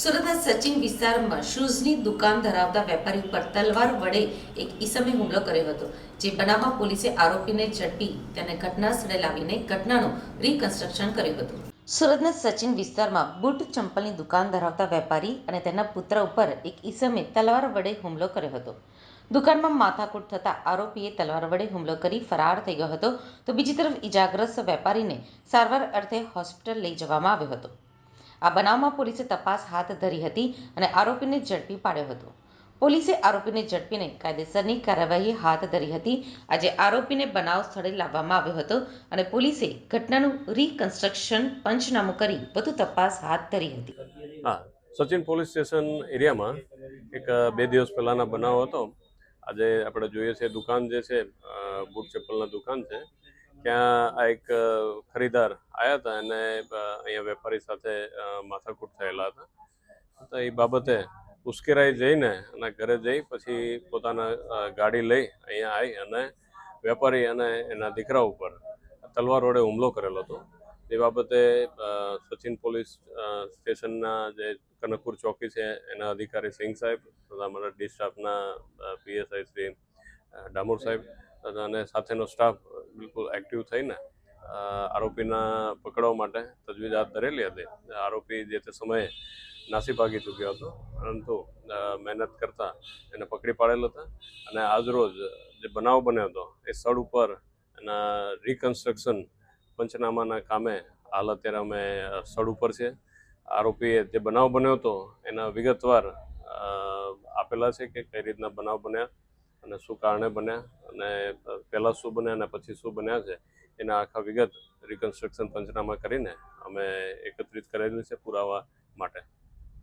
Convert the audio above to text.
સુરતના સચિન વિસ્તારમાં શૂઝની દુકાન ધરાવતા વેપારી ઉપર તલવાર વડે એક ઈસમે હુમલો કર્યો હતો. જે બનાવમાં પોલીસે આરોપીને ઝડપી તેને ઘટના સ્થળે લાવીને ઘટનાનું રિકન્સ્ટ્રક્શન કર્યું હતું. સુરતના સચિન વિસ્તારમાં બૂટ ચંપલની દુકાન ધરાવતા વેપારી અને તેના પુત્ર ઉપર એક ઈસમે તલવાર વડે હુમલો કર્યો હતો. દુકાનમાં માથાકૂટ થતાં આરોપીએ તલવાર વડે હુમલો કરી ફરાર થઈ ગયો હતો. તો બીજી તરફ ઈજાગ્રસ્ત વેપારીને સારવાર અર્થે હોસ્પિટલ લઈ જવામાં આવ્યો હતો. આ બનાવમાં પોલીસે તપાસ હાથ ધરી હતી અને આરોપીને ઝડપી પાડ્યો હતો. પોલીસે આરોપીને ઝડપીને કાયદેસરની કાર્યવાહી હાથ ધરી હતી. આજે આરોપીને બનાવ સ્થળે લાવવામાં આવ્યો હતો અને પોલીસે ઘટનાનું રિકન્સ્ટ્રક્શન પંચનામું કરી વધુ તપાસ હાથ ધરી હતી. હા, સચિન પોલીસ સ્ટેશન એરિયામાં એક બે દિવસ પહેલાંના બનાવ હતો. આજે આપણે જોઈએ છે દુકાન જે છે બૂટ ચપ્પલના દુકાન છે. ત્યાં આ એક ખરીદાર આવ્યા હતા અને અહીંયા વેપારી સાથે માથાકૂટ થયેલા હતા. તો એ બાબતે ઉશ્કેરાઈ જઈને અને ઘરે જઈ પછી પોતાના ગાડી લઈ અહીંયા આવી અને વેપારી અને એના દીકરા ઉપર તલવાર વડે હુમલો કરેલો હતો. એ બાબતે સચિન પોલીસ સ્ટેશનના જે કનકપુર ચોકી છે એના અધિકારી સિંઘ સાહેબ તથા મારા ડી સ્ટાફના પીએસઆઈ શ્રી ડામોર સાહેબ અને સાથેનો સ્ટાફ બિલકુલ એક્ટિવ થઈને આરોપીના પકડવા માટે તજવીજ હાથ ધરેલી હતી. આરોપી જે તે સમયે નાસી ભાગી ચૂક્યો હતો, પરંતુ મહેનત કરતા એને પકડી પાડેલ હતા અને આજરોજ જે બનાવ બન્યો હતો, એ સ્થળ ઉપર એના રિકન્સ્ટ્રક્શન પંચનામાના કામે હાલ અત્યારે અમે સ્થળ ઉપર છે આરોપીએ જે બનાવ બન્યો હતો, એના વિગતવાર આપેલા છે કે કઈ રીતના બનાવ બન્યા અને શું કારણે બન્યા અને પહેલાં શું બન્યા અને પછી શું બન્યા છે, એના આખા વિગત રિકન્સ્ટ્રક્શન પંચનામા કરીને અમે એકત્રિત કરેલી છે પુરાવા માટે.